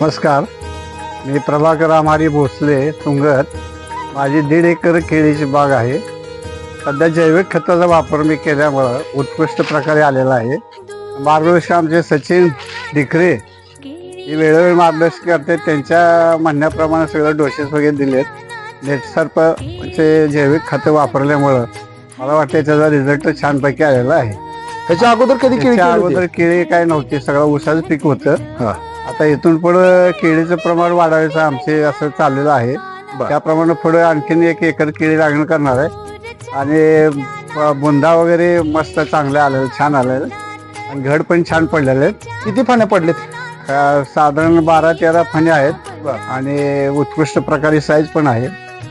नमस्कार. मी प्रभाकर आमारी भोसले तुंगत. माझी दीड एकर केळीची बाग आहे. सध्या जैविक खताचा वापर मी केल्यामुळं उत्कृष्ट प्रकारे आलेला आहे. मार्गदर्शक आमचे सचिन डिकरे हे वेळोवेळी मार्गदर्शन करते. त्यांच्या म्हणण्याप्रमाणे सगळं डोसेस वगैरे दिलेत. नेटसर्पचे जैविक खतं वापरल्यामुळं मला वाटतं त्याचा रिझल्ट छानपैकी आलेला आहे. ह्याच्या अगोदर कधी त्याच्या? अगोदर केळी काय नव्हती. सगळं ऊसाचं पीक होतं. हा. आता इथून पुढं केळीचं प्रमाण वाढवायचं आमचे असं चाललेलं आहे. बर. त्याप्रमाणे पुढे आणखीन एक एकर केळी लागण करणार आहे. आणि ब- बुंदा वगैरे मस्त चांगले आलेले छान आलेले. आणि घड पण छान पडलेले आहेत. किती फाण्या पडलेत? अं, साधारण बारा तेरा फणे आहेत. आणि उत्कृष्ट प्रकारे साईज पण आहे.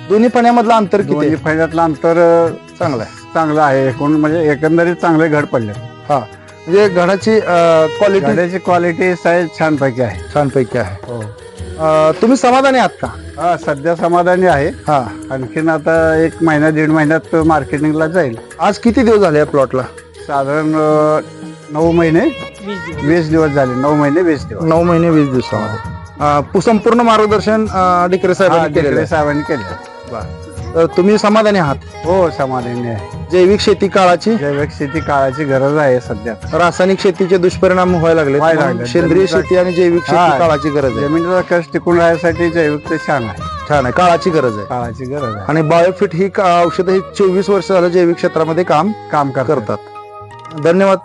दोन्ही फण्यामधलं अंतर किती दोन्ही आहे? फण्यातलं अंतर अं, चांगलं आहे. चांगलं आहे. एकूण म्हणजे एकंदरीत चांगले घड पडले हा. म्हणजे घडाची क्वालिटी घड्याची क्वालिटी साईज छानपैकी आहे छानपैकी आहे. हो. अं, तुम्ही समाधानी आहात का? हा सध्या समाधानी आहे. हा. आणखीन आता एक महिना दीड महिन्यात मार्केटिंगला जाईल. आज किती दिवस झाले या प्लॉटला साधारण अं, नऊ महिने? वीस दिवस झाले नऊ महिने वीस दिवस. नऊ महिने वीस दिवसामध्ये. अं, पु- संपूर्ण मार्गदर्शन अं, डिकरे हा, साहेबांनी केलेलं आहे. साहेबांनी केले तर तुम्ही समाधानी आहात? हो समाधानी आहे. जैविक शेती काळाची? जैविक शेती काळाची गरज आहे सध्या. रासायनिक शेतीचे दुष्परिणाम व्हायला लागले व्हायला म्हणून लागले. सेंद्रिय शेती आणि जैविक शेती हा. काळाची गरज आहे. जमिनीचा कष्ट टिकून राहण्यासाठी जैविक ते छान आहे. छान आहे. काळाची गरज आहे. काळाची गरज आहे. आणि बायोफिट ही का- औषधं ही चोवीस वर्ष झालं जैविक क्षेत्रामध्ये काम काम करतात. करतात. धन्यवाद.